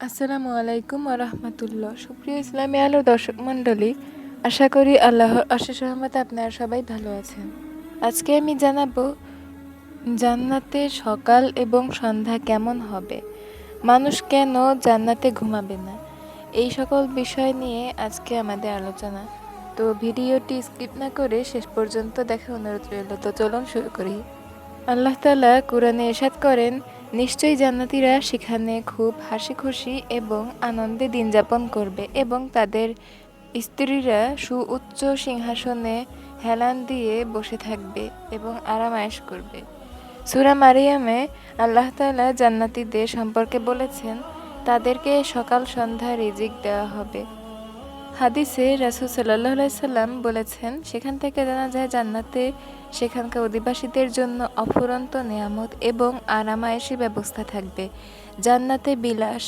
আসসালামু আলাইকুম রহমতুল্লাহ সুপ্রিয় ইসলামী আলো দর্শক মণ্ডলী, আশা করি আল্লাহর অশেষ রহমতে আপনারা সবাই ভালো আছেন। আজকে আমি জানাব জান্নাতে সকাল এবং সন্ধ্যা কেমন হবে? মানুষ কেন জান্নাতে ঘুমাবে না? এই সকল বিষয় নিয়ে আজকে আমাদের আলোচনা। তো ভিডিওটি স্কিপ না করে শেষ পর্যন্ত দেখা অনুরোধ রইল। তো চলুন শুরু করি। আল্লাহ তালা কোরআনে এরশাদ করেন নিশ্চয়ই জান্নাতীরা সেখানে খুব হাসি খুশি এবং আনন্দে দিন যাপন করবে এবং তাদের স্ত্রীরা সুউচ্চ সিংহাসনে হেলান দিয়ে বসে থাকবে এবং আরামায়েশ করবে। সুরা মারিয়ামে আল্লাহ তাআলা জান্নাতীদের সম্পর্কে বলেছেন, তাদেরকে সকাল সন্ধ্যা রিজিক দেওয়া হবে। হাদিসে রাসুল সাল্লাহ সাল্লাম বলেছেন, সেখান থেকে জানা যায় জান্নাতে সেখানকার অধিবাসীদের জন্য অফুরন্ত নেয়ামত এবং আরামায়েশি ব্যবস্থা থাকবে। জান্নাতে বিলাস,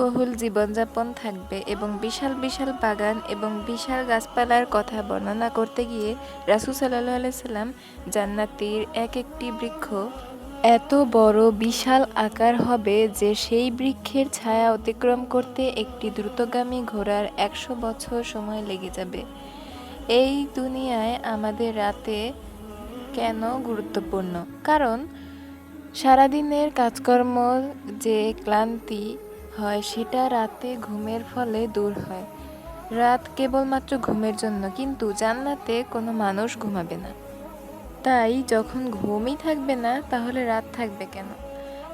বহুল জীবনযাপন থাকবে এবং বিশাল বিশাল বাগান এবং বিশাল গাছপালার কথা বর্ণনা করতে গিয়ে রাসুল সাল্লাহ সাল্লাম জান্নাতির এক একটি বৃক্ষ এত বড় বিশাল আকার হবে যে সেই বৃক্ষের ছায়া অতিক্রম করতে একটি দ্রুতগামী ঘোড়ার একশো বছর সময় লেগে যাবে। এই দুনিয়ায় আমাদের রাতে কেন গুরুত্বপূর্ণ? কারণ সারাদিনের কাজকর্ম যে ক্লান্তি হয়, সেটা রাতে ঘুমের ফলে দূর হয়। রাত কেবলমাত্র ঘুমের জন্য, কিন্তু জান্নাতে কোনো মানুষ ঘুমাবে না। তাই যখন ঘুমই থাকবে না, তাহলে রাত থাকবে কেন?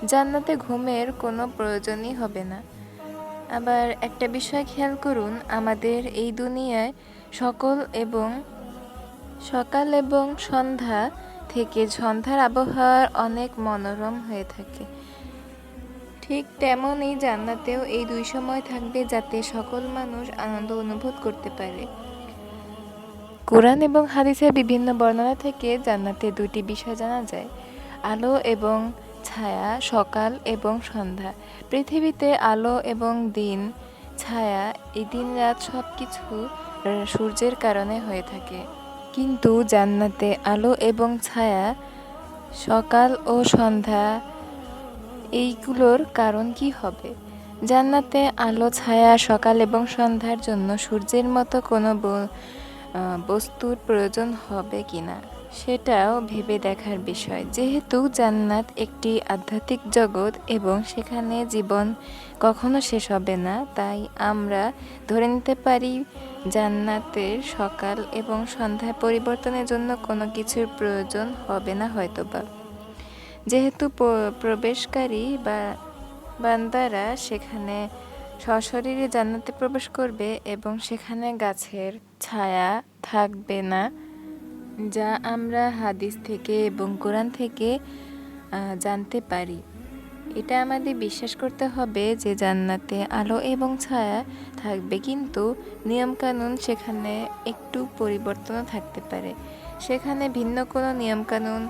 জান্নাতে ঘুমের কোনো প্রয়োজনই হবে না। আবার একটা বিষয় খেয়াল করুন, আমাদের এই দুনিয়ায় সকল এবং সকাল এবং সন্ধ্যা থেকে সন্ধ্যার আবহাওয়ার অনেক মনোরম হয়ে থাকে। ঠিক তেমনই জান্নাতেও এই দুই সময় থাকবে যাতে সকল মানুষ আনন্দ অনুভব করতে পারে। কোরআন এবং হাদিসের বিভিন্ন বর্ণনা থেকে জান্নাতে দুটি বিষয় জানা যায়, আলো এবং ছায়া, সকাল এবং সন্ধ্যা। পৃথিবীতে আলো এবং দিন, ছায়া, এই দিন রাত সব কিছু সূর্যের কারণে হয়ে থাকে। কিন্তু জান্নাতে আলো এবং ছায়া, সকাল ও সন্ধ্যা, এইগুলোর কারণ কি হবে? জান্নাতে আলো, ছায়া, সকাল এবং সন্ধ্যার জন্য সূর্যের মতো কোনো বস্তুর প্রয়োজন হবে কিনা, সেটাও ভেবে দেখার বিষয়। যেহেতু জান্নাত একটি আধ্যাত্মিক জগৎ এবং সেখানে জীবন কখনো শেষ হবে না, তাই আমরা ধরে নিতে পারি জান্নাতের সকাল এবং সন্ধ্যায় পরিবর্তনের জন্য কোনো কিছুর প্রয়োজন হবে না হয়তোবা। যেহেতু প্রবেশকারী বা বান্দারা সেখানে সশরীরে জান্নাতে প্রবেশ করবে এবং সেখানে গাছের ছায়া থাকবে না, যা আমরা হাদিস থেকে এবং কোরআন থেকে জানতে পারি। এটা আমাদের বিশ্বাস করতে হবে যে জান্নাতে আলো এবং ছায়া থাকবে, কিন্তু নিয়মকানুন সেখানে একটু পরিবর্তনও থাকতে পারে। সেখানে ভিন্ন কোনো নিয়মকানুন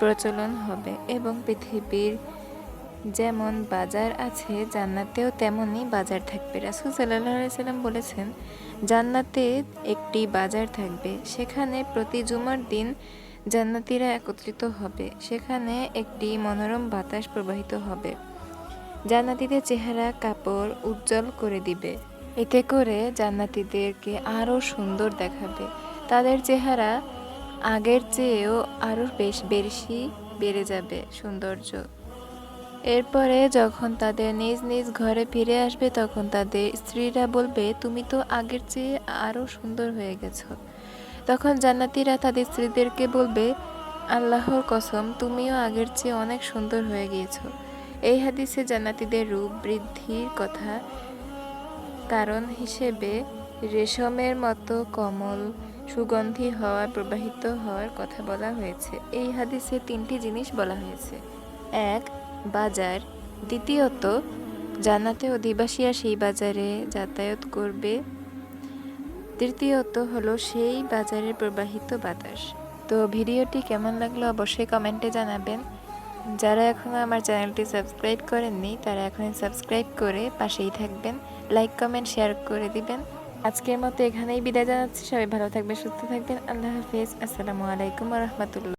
প্রচলন হবে এবং পৃথিবীর যেমন বাজার আছে, জান্নাতেও তেমনই বাজার থাকবে। রাসুল সাল্লাহ সাল্লাম বলেছেন, জান্নাতে একটি বাজার থাকবে, সেখানে প্রতি জুমার দিন জান্নাতিরা একত্রিত হবে, সেখানে একটি মনোরম বাতাস প্রবাহিত হবে। জান্নাতিদের চেহারা কাপড় উজ্জ্বল করে দিবে, এতে করে জান্নাতিদেরকে আরও সুন্দর দেখাবে। তাদের চেহারা আগের চেয়েও আরও বেশ বেশি বেড়ে যাবে সৌন্দর্য। এরপরে যখন তাদের নিজ নিজ ঘরে ফিরে আসবে, তখন তাদের স্ত্রীরা বলবে, তুমি তো আগের চেয়ে আরও সুন্দর হয়ে গেছো। তখন জান্নাতিরা তাদের স্ত্রীদেরকে বলবে, আল্লাহর কসম, তুমিও আগের চেয়ে অনেক সুন্দর হয়ে গিয়েছো। এই হাদিসে জান্নাতিদের রূপ বৃদ্ধির কথা কারণ হিসেবে রেশমের মতো কমল সুগন্ধি হওয়া প্রবাহিত হওয়ার কথা বলা হয়েছে। এই হাদিসে তিনটি জিনিস বলা হয়েছে। এক বাজার, দ্বিতীয়ত জানাতে অধিবাসীরা সেই বাজারে যাতায়াত করবে। তৃতীয়ত হলো সেই বাজারের প্রবাহিত বাতাস। তো ভিডিওটি কেমন লাগল অবশ্যই কমেন্টে জানাবেন। যারা এখনও আমার চ্যানেলটি সাবস্ক্রাইব করেননি, তারা এখনই সাবস্ক্রাইব করে পাশেই থাকবেন। লাইক, কমেন্ট, শেয়ার করে দিবেন। আজকের মতো এখানেই বিদায় জানাচ্ছি। সবাই ভালো থাকবে সুস্থ থাকবেন। আল্লাহ হাফিজ। আসসালামু আলাইকুম রহমতুল্লাহ।